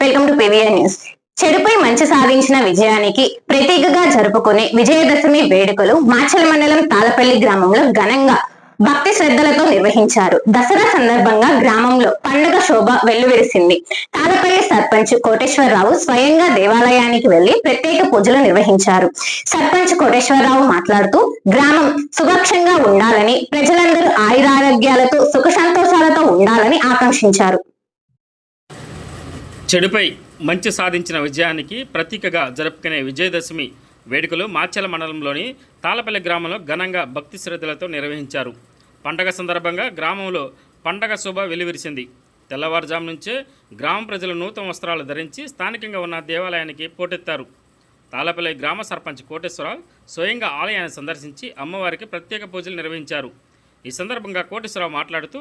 Welcome to PVR news. చెడుపై మంచి సాధించిన విజయానికి ప్రతీకగా జరుపుకునే విజయదశమి వేడుకలు మాచల మండలం తాళపల్లి గ్రామంలో ఘనంగా భక్తి శ్రద్ధలతో నిర్వహించారు. దసరా సందర్భంగా గ్రామంలో పండుగ శోభ వెల్లువిరిసింది. తాళపల్లి సర్పంచ్ కోటేశ్వరరావు స్వయంగా దేవాలయానికి వెళ్ళి ప్రత్యేక పూజలు నిర్వహించారు. సర్పంచ్ కోటేశ్వరరావు మాట్లాడుతూ గ్రామం సుభక్షంగా ఉండాలని ప్రజలందరూ ఆయురారోగ్యాలతో సుఖ సంతోషాలతో ఉండాలని ఆకాంక్షించారు. చెడుపై మంచి సాధించిన విజయానికి ప్రతీకగా జరుపుకునే విజయదశమి వేడుకలు మాచెల మండలంలోని తాళపల్లి గ్రామంలో ఘనంగా భక్తి శ్రద్ధలతో నిర్వహించారు. పండగ సందర్భంగా గ్రామంలో పండగ శోభ వెలువరిసింది. తెల్లవారుజాము నుంచే గ్రామ ప్రజలు నూతన వస్త్రాలు ధరించి స్థానికంగా ఉన్న దేవాలయానికి పోటెత్తారు. తాళపల్లి గ్రామ సర్పంచ్ కోటేశ్వరరావు స్వయంగా ఆలయాన్ని సందర్శించి అమ్మవారికి ప్రత్యేక పూజలు నిర్వహించారు. ఈ సందర్భంగా కోటేశ్వరరావు మాట్లాడుతూ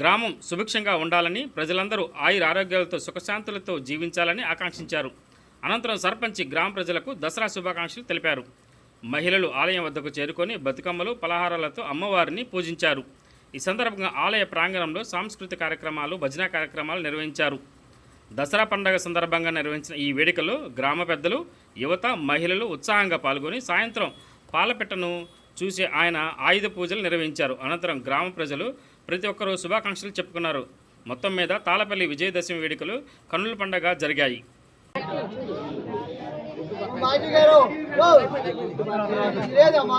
గ్రామం సుభిక్షంగా ఉండాలని ప్రజలందరూ ఆయుర ఆరోగ్యాలతో సుఖశాంతులతో జీవించాలని ఆకాంక్షించారు. అనంతరం సర్పంచ్ గ్రామ ప్రజలకు దసరా శుభాకాంక్షలు తెలిపారు. మహిళలు ఆలయం వద్దకు చేరుకొని బతుకమ్మలు పలహారాలతో అమ్మవారిని పూజించారు. ఈ సందర్భంగా ఆలయ ప్రాంగణంలో సాంస్కృతిక కార్యక్రమాలు భజన కార్యక్రమాలు నిర్వహించారు. దసరా పండగ సందర్భంగా నిర్వహించిన ఈ వేడుకలో గ్రామ పెద్దలు యువత మహిళలు ఉత్సాహంగా పాల్గొని సాయంత్రం పాలపెట్టను చూసి ఆయన ఆయుధ పూజలు నిర్వహించారు. అనంతరం గ్రామ ప్రజలు ప్రతి ఒక్కరూ శుభాకాంక్షలు చెప్పుకున్నారు. మొత్తం మీద తాళపల్లి విజయదశమి వేడుకలు కన్నుల పండగ జరిగాయి. మాజీ గారు లేదమ్మా